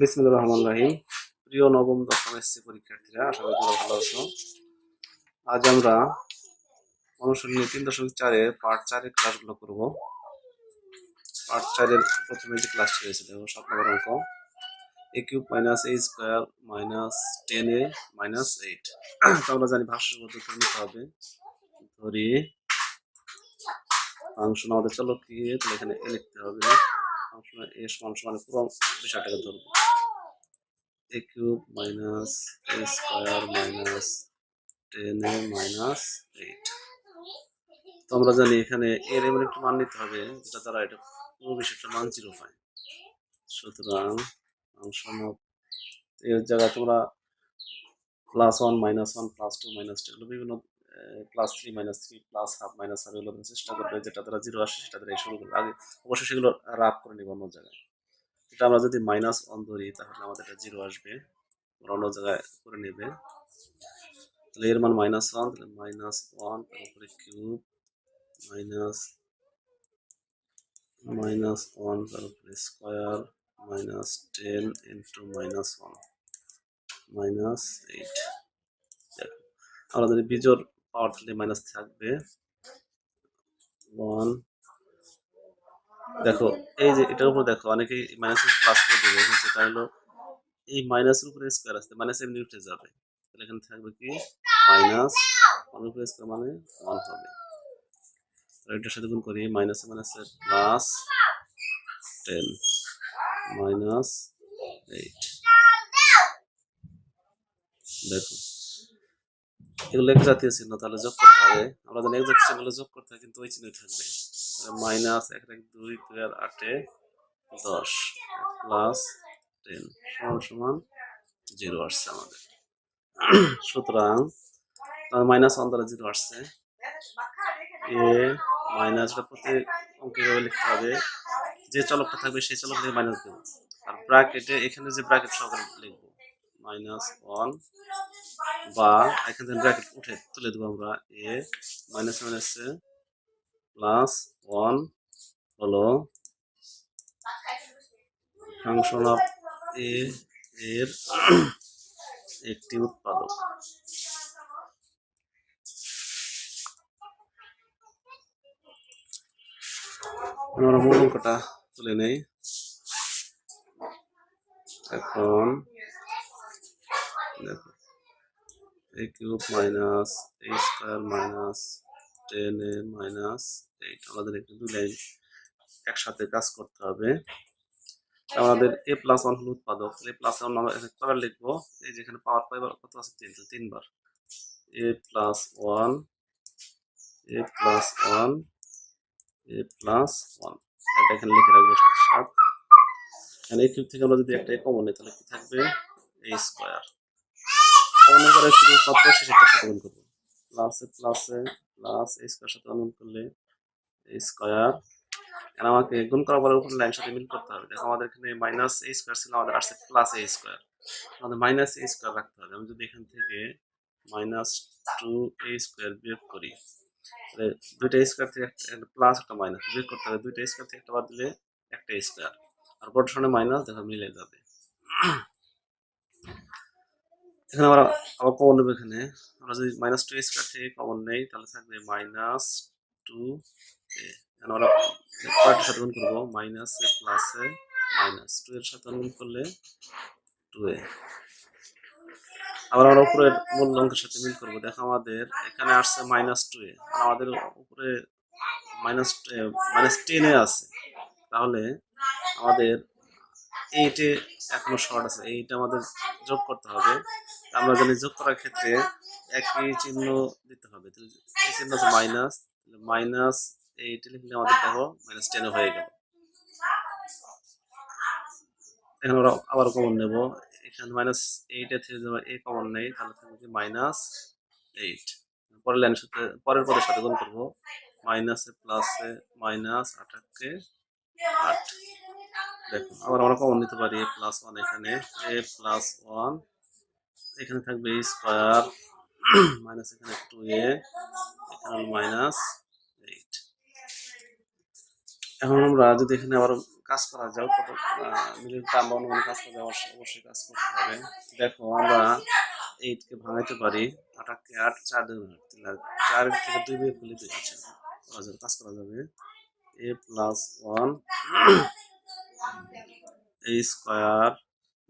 বিসমুল্লাহ রহমান রাহিম। প্রিয় নবম, দশম এসসি পরীক্ষার্থীরা, আশা করি তোমরা ভালো আছো। আজ আমরা অনুশীলনী তিন দশমিক চারে পার্ট চারের ক্লাসগুলো করব। পার্ট চারের প্রথমে যে ক্লাসটি রয়েছে সাত নম্বর অঙ্ক। A cube minus a square minus ten a minus eight তো আমরা জানি ভাষ্য পদ্ধতি নিতে হবে। ধরি ফাংশন আমাদের চলো কি তাহলে এখানে এ লিখতে হবে। এ সমান সমান পুরো বিষয়টাকে ধরবো a minus square minus ten minus eight জানি এখানে এর এমন একটা মান নিতে হবে, যেটা দ্বারা এটা পুরো বিষয়টা মান জিরো পায় সুতরাং অফ এর জায়গায় তোমরা plus one minus one plus two minus two এগুলো বিভিন্ন plus three minus three plus half minus half এগুলো চেষ্টা করবে যেটা তারা জিরো আসে সেটা দ্বারা শুরু করবে। আগে অবশ্যই সেগুলো রাফ করে নিব অন্য জায়গায়। এটা আমরা যদি মাইনাস ওয়ান ধরি, তাহলে আমাদের এটা জিরো আসবে। ওরা অন্য জায়গায় করে নেবে। তাহলে এর মান মাইনাস ওয়ান তাহলে মাইনাস ওয়ান তারপরে কিউব মাইনাস মাইনাস ওয়ান তারপরে square minus ten into minus one minus eight আমরা যদি বিজোর পাওয়ার তাহলে মাইনাস থাকবে। ওয়ান দেখো, এই যে এটার উপর দেখো, অনেকেই মাইনাস প্লাস করে দেবে। সেটা হলো, এই মাইনাসের উপরে স্কোয়ার আসছে মাইনাস এমনি উঠে যাবে। তাহলে এখানে থাকবে কি? মাইনাস ওয়ান স্কোয়ার মানে ওয়ান হবে। এটার সাথে গুণ করি মাইনাস মাইনাসে প্লাস টেন মাইনাস এইট দেখো এগুলো এক জাতীয় চিহ্ন, তাহলে যোগ করতে হবে। আমরা জানি এক জাতীয় চিহ্নগুলো যোগ করতে হয়, কিন্তু ওই চিহ্ন থাকবে। মাইনাস এক এক, দুই দুই আর আটে দশ। প্লাস টেন সমান সমান জিরো আসছে আমাদের। সুতরাং মাইনাস দ্বারা জিরো আসছে। এ মাইনাসটা প্রতি অঙ্কেভাবে লিখতে হবে। যে চলকটা থাকবে, সেই চলক থেকে মাইনাস দেবো আর ব্র্যাকেটে এখানে যে ব্র্যাকেট সহকারে লিখব। মাইনাস ওয়ান বা এখান থেকে ব্র্যাকেট উঠে তুলে দেবো আমরা এ মাইনাস মাইনাসে প্লাস ওয়ান হলো ফাংশন অফ এ এর একটি উৎপাদক। আমরা মূল অঙ্কটা তুলে নেই। এখন দেখো a cube minus a square minus ten a minus eight আমাদের দুই লাইন একসাথে কাজ করতে হবে। আমাদের এ প্লাস ওয়ান হল উৎপাদক। এ প্লাস ওয়ান আমরা কয়বার লিখব? এই যেখানে পাওয়ার পাইবার কত আছে? তিন। তিনবার। A plus one a plus one a plus one এটা এখানে লিখে রাখব সাত। এখানে এই কিউব থেকে আমরা যদি একটা কমন নিই তাহলে কি থাকবে? এ স্কোয়ার কমনের পরে শুধুমাত্র শেষেরটা সাথে গুণ করব। প্লাসে প্লাসে প্লাস এ স্কোয়ার সাথে অনুমান করলে স্কোয়ার এখন আমাকে গুণ করার পরে উপরে লাইন সাথে মিল করতে হবে। দেখো আমাদের এখানে মাইনাস এ স্কোয়ার ছিল, আমাদের আসছে প্লাস এ স্কোয়ার আমাদের মাইনাস এ স্কোয়ার রাখতে হবে। আমি যদি এখান থেকে মাইনাস টু এ স্কোয়ার বিয়োগ করি দুইটা স্কোয়ার থেকে একটা প্লাস একটা মাইনাস বিয়োগ করতে হবে। দুইটা স্কোয়ার থেকে একটা বাদ দিলে একটা স্কোয়ার আর বড় সামনে মাইনাস দেখো মিলে যাবে। এখানে আমরা আবার কমন নেব এখানে। আমরা যদি মাইনাস টু স্কোয়ার থেকে কমন নেই, তাহলে থাকবে মাইনাস টু এ এখন আমরা কয়েকটার সাথে গুণ করব minus a plus a minus two এর সাথে গুণ করলে টু এ আবার আমরা উপরের মূল অঙ্কের সাথে মিল করব। দেখো আমাদের এখানে আসছে মাইনাস টু এ আর আমাদের উপরে মাইনাস মাইনাস টেনে আছে। তাহলে আমাদের এইটে এখনও শর্ট আছে। এইটা আমাদের যোগ করতে হবে। আমরা জানি যোগ করার ক্ষেত্রে একই চিহ্ন দিতে হবে। এই চিহ্ন আছে মাইনাস মাইনাস এইট লিখলে আমাদের দেখো মাইনাস টেনে হয়ে গেল। এখন আমরা আবার কমন নেব। এখানে মাইনাস এইট এর থেকে এ কমন নেই, তাহলে থাকবে মাইনাস এইট পরের লাইনের সাথে, পরের পদের সাথে গুণ করব। মাইনাসে প্লাসে মাইনাস আটাকে আট। দেখো আবার আমরা কমন নিতে পারি এ প্লাস ওয়ান এখানে এ প্লাস ওয়ান এখানে থাকবে স্কোয়ার, মাইনাস এখানে টু এ এখানে মাইনাস এইট এখন আমরা যদি এখানে আবার কাজ করা যায় কত মিলিয়ন আমরা অনুমানিক কাজ করতে অবশ্যই কাজ করতে হবে। দেখো, আমরা এইটকে ভাঙাইতে পারি, আটাকে আট, চার দুই চার থেকে দুই বিয়ে করলে দুই আছে যাবে, কাজ করা যাবে। A plus one a square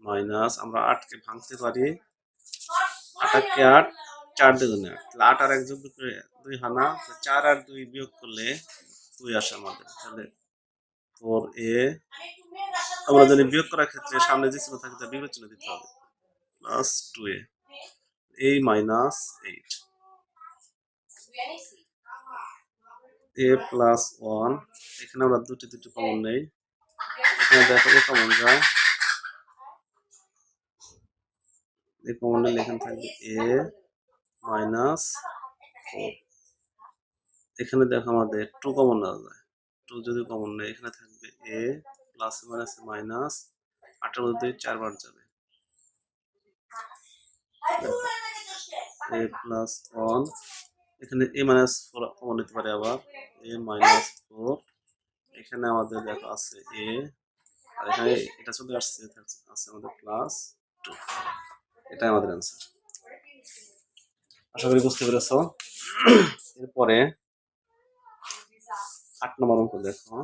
minus আমরা আটকে ভাঙতে পারি আটাকে আট চার দুগুণে আট তাহলে আট আর এক যোগ করে দুই হানা চার আর দুই বিয়োগ করলে দুই আসে আমাদের। তাহলে ফোর এ আমরা যদি বিয়োগ করার ক্ষেত্রে সামনে যে চিহ্ন থাকে তা বিবেচনা দিতে হবে। প্লাস টু এ এই minus eight a plus one এখানে আমরা দুটি দুটি কমন নেই। এখানে দেখো কমন যায়। এ কমন নিলে এখানে থাকবে এ মাইনাস এখানে দেখো আমাদের টু কমন নেওয়া যায় টু যদি কমন নেই এখানে থাকবে এ প্লাস মাইনাস মাইনাস আটের মধ্যে চারবার যাবে এ প্লাস ওয়ান এখানে এ মাইনাস ফোর কমন নিতে পারে আবার এ মাইনাস ফোর এখানে আমাদের দেখো আছে এ আর এখানে এটা চলে আসছে আছে আমাদের প্লাস টু এটাই আমাদের অ্যান্সার আশা করি বুঝতে পেরেছ। এরপরে আট নম্বর অঙ্ক দেখো।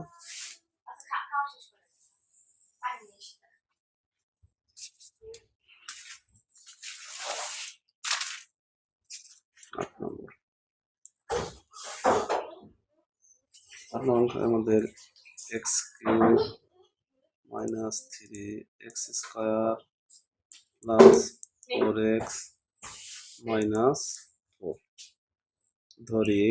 আট নম্বর। আট আমাদের x cube minus three x square plus four x minus four ধরি।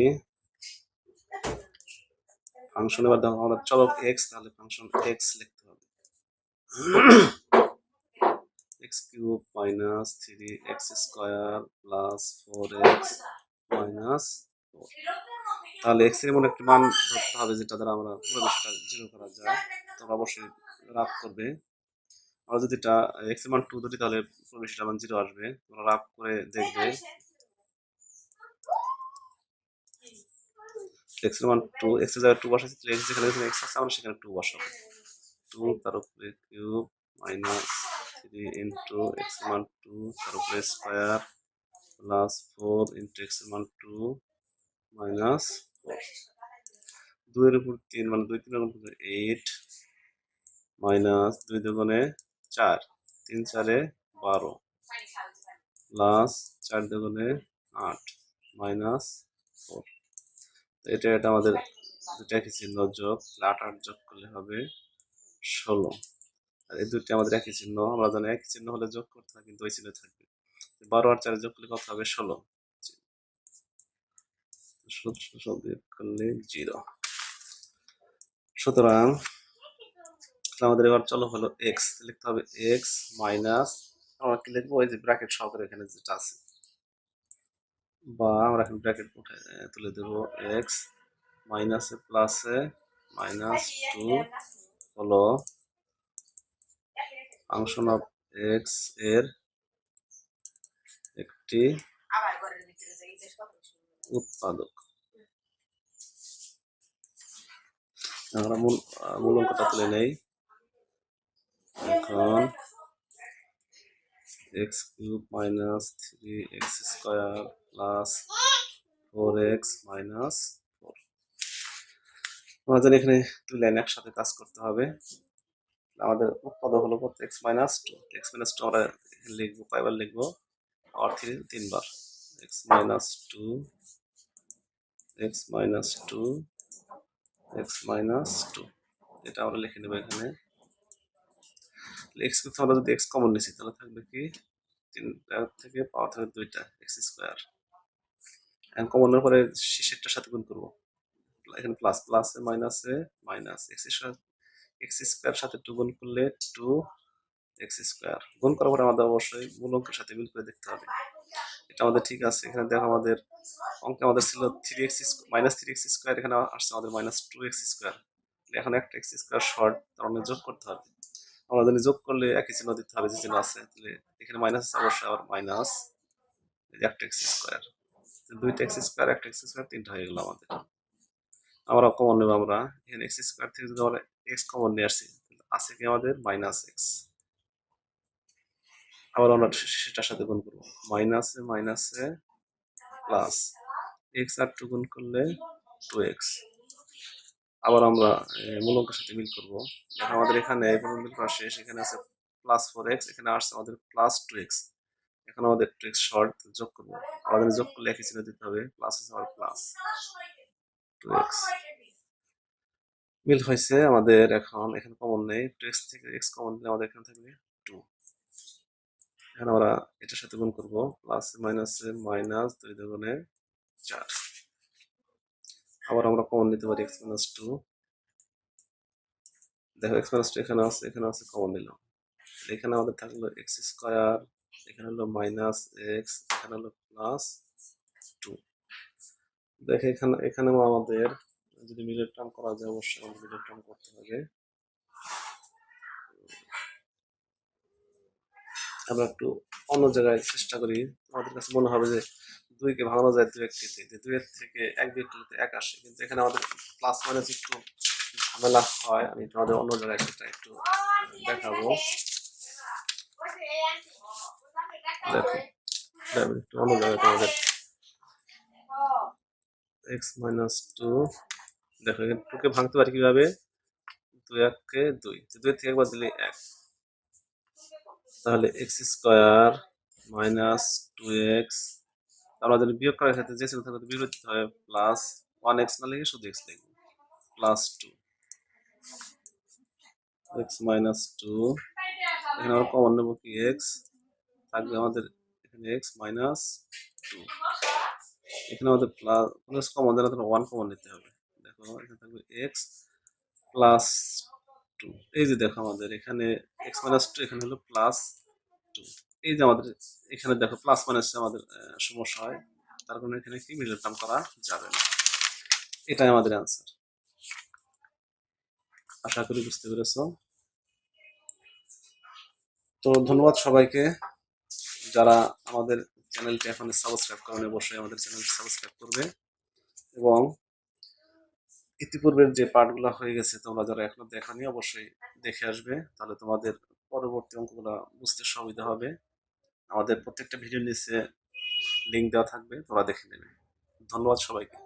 ফাংশন এবার দেখো, আমরা চলক এক্স তাহলে ফাংশন এক্স লিখতে হবে। X cube minus three x square plus four x minus তাহলে এক্সের এমন একটি মান ধরতে হবে, যেটা দ্বারা আমরা পুরো বিষয়টা জিরো করা যায়। তোমরা অবশ্যই রাফ করবে। আমরা যদি এটা এক্স মান টু ধরি তাহলে বিষয়টা মান জিরো আসবে। তোমরা রাফ করে দেখবে। এক্স মান টু এক্সের জায়গায় টু বসাচ্ছি তাহলে এক্স যেখানে এক্স আছে, আমরা সেখানে টু বসাবো। টু তার উপরে cube minus three into x মান টু তার উপরে square plus four into x মান টু মাইনাস ফোর দুইয়ের উপর তিন মানে দুই উপর এইট মাইনাস দুই দুগুণে চার, তিন চারে বারো। প্লাস চার দুগুণে আট মাইনাস ফোর এটা এটা আমাদের দুটা একই চিহ্ন যোগ আট আট যোগ করলে হবে ষোলো। আর এই দুটি আমাদের একই চিহ্ন, আমরা জানি একই চিহ্ন হলে যোগ করতে হয়, কিন্তু ওই চিহ্ন থাকবে। বারো আর চারে যোগ করলে কত হবে? ষোলো। ষোলো বিয়োগ করলে জিরো। সুতরাং আমাদের এবার চলো হলো এক্স লিখতে হবে এক্স মাইনাস আমরা কি লিখব? ওই যে ব্র্যাকেট সহকারে এখানে যেটা আছে। বা আমরা এখন ব্র্যাকেট উঠে তুলে দেবো এক্স মাইনাসে প্লাসে মাইনাস টু হলো ফাংশন অফ এক্সের একটি উৎপাদক। আমরা মূল মূল অঙ্কটা তুলে নেই। এখন x cube minus three x square plus four x minus four. জানি এখানে দুই লাইন একসাথে কাজ করতে হবে। আমাদের উৎপাদক হলো x minus two. X minus two আমরা লিখব, কয়বার লিখব? আর থ্রি তিনবার। X minus two x minus two x minus two. এটা আমরা লিখে নেব এখানে। এক্স কিন্তু আমরা যদি এক্স কমন নিছি, তাহলে থাকবে কি? তিনটা থেকে পাওয়ার থাকবে দুইটা এক্স স্কোয়ার এখন কমনের পরে শেষেরটার সাথে গুণ করব। এখানে প্লাস প্লাসে মাইনাসে minus x square x square সাথে টু গুণ করলে টু এক্স স্কোয়ার গুণ করার পরে আমাদের অবশ্যই মূল অঙ্কের সাথে মিল করে দেখতে হবে। এটা আমাদের ঠিক আছে। এখানে দেখো আমাদের অঙ্কে আমাদের ছিল three x minus three x square এখানে আসছে আমাদের মাইনাস টু এক্স স্কোয়ার এখন একটা এক্স স্কোয়ার শর্ট তার মানে যোগ করতে হবে। আমরা যদি যোগ করলে একই চিহ্ন দিতে হবে, যে চিহ্ন আছে, তাহলে এখানে মাইনাস আছে, অবশ্যই আবার মাইনাস একটা এক্স স্কোয়ার দুইটা এক্স স্কোয়ার একটা এক্স স্কোয়ার তিনটা হয়ে গেল আমাদের। আমরা কমন নেব আমরা, এখানে এক্স স্কোয়ার থেকে যদি আমরা এক্স কমন নিয়ে আসছি আছে কি আমাদের? মাইনাস এক্স আবার আমরা সেটার সাথে গুণ করব মাইনাসে মাইনাসে প্লাস এক্স আর টু গুণ করলে টু এক্স আবার আমরা মূলকের সাথে মিল করব। আমাদের এখানে মিল করা শেষ, এখানে আছে প্লাস ফোর এক্স এখানে আসছে আমাদের প্লাস টু এক্স এখন আমাদের টু এক্স শর্ট যোগ করব। আমাদের যোগ করলে একই চিহ্ন দিতে হবে প্লাস আছে আবার প্লাস টু এক্স মিল হয়েছে আমাদের এখন, এখানে কমন নেই। টু এক্স থেকে এক্স কমন দিলে আমাদের এখানে থাকবে টু এখন আমরা এটার সাথে গুণ করব প্লাস মাইনাসে মাইনাস দুই দুগুণে চার। আবার আমরা কমন নিতে পারি এক্স মাইনাস টু দেখো এক্স মাইনাস টু এখানে আছে এখানে আছে কমন নিলাম। এখানে আমাদের থাকল এক্স স্কোয়ার এখানে হলো মাইনাস এক্স এখানে হলো প্লাস টু দেখে এখানে এখানেও আমাদের যদি মিলের টার্ম করা যায়, অবশ্যই আমাদের মিলের টার্ম করতে হবে। আমরা একটু অন্য জায়গায় চেষ্টা করি। আমাদের কাছে মনে হবে যে দুইকে ভাঙানো যায় দুই একটিতে যে দুইয়ের থেকে এক ব্যক্তিতে এক আসে। কিন্তু এখানে আমাদের প্লাস মাইনাস একটু ঝামেলা হয়। আমি তোমাদের অন্য জায়গায় সেটা একটু দেখাবো। দেখো দেখো, একটু অন্য জায়গায় তোমাদের এক্স মাইনাস টু দেখো এখানে টুকে ভাঙতে পারি কীভাবে? দুই এককে দুই। দুই থেকে একবার দিলে এক। তাহলে x square minus two x আমরা যদি বিয়োগ করার ক্ষেত্রে যে চিহ্ন থাকবে দিতে হয় প্লাস ওয়ান এক্স না লিখে শুধু এক্স লিখব। Plus two x minus two এখানে আমরা কমন নেব কি এক্স থাকবে আমাদের এখানে এক্স মাইনাস টু এখানে আমাদের প্লাস কমন দিলে আমাদের ওয়ান কমন নিতে হবে। দেখো, এখানে থাকবে এক্স প্লাস টু এই যে দেখো আমাদের, এখানে এক্স মাইনাস টু এখানে হলো প্লাস টু এই যে আমাদের এখানে দেখো প্লাস মাইনাস আমাদের সমস্যা হয়। তার কারণে এখানে কি মিডল টার্ম করা যাবে না। এটাই আমাদের অ্যান্সার আশা করি বুঝতে পেরেছ। তো ধন্যবাদ সবাইকে। যারা আমাদের চ্যানেলটি এখন সাবস্ক্রাইব করেন, অবশ্যই আমাদের চ্যানেলটি সাবস্ক্রাইব করবে। এবং ইতিপূর্বের যে পার্টগুলো হয়ে গেছে, তোমরা যারা এখনও দেখনি, অবশ্যই দেখে আসবে। তাহলে তোমাদের পরবর্তী অঙ্কগুলো বুঝতে সুবিধা হবে। আমাদের প্রত্যেকটা ভিডিওর নিচে লিঙ্ক দেওয়া থাকবে তোমরা দেখে নেবে। ধন্যবাদ সবাইকে।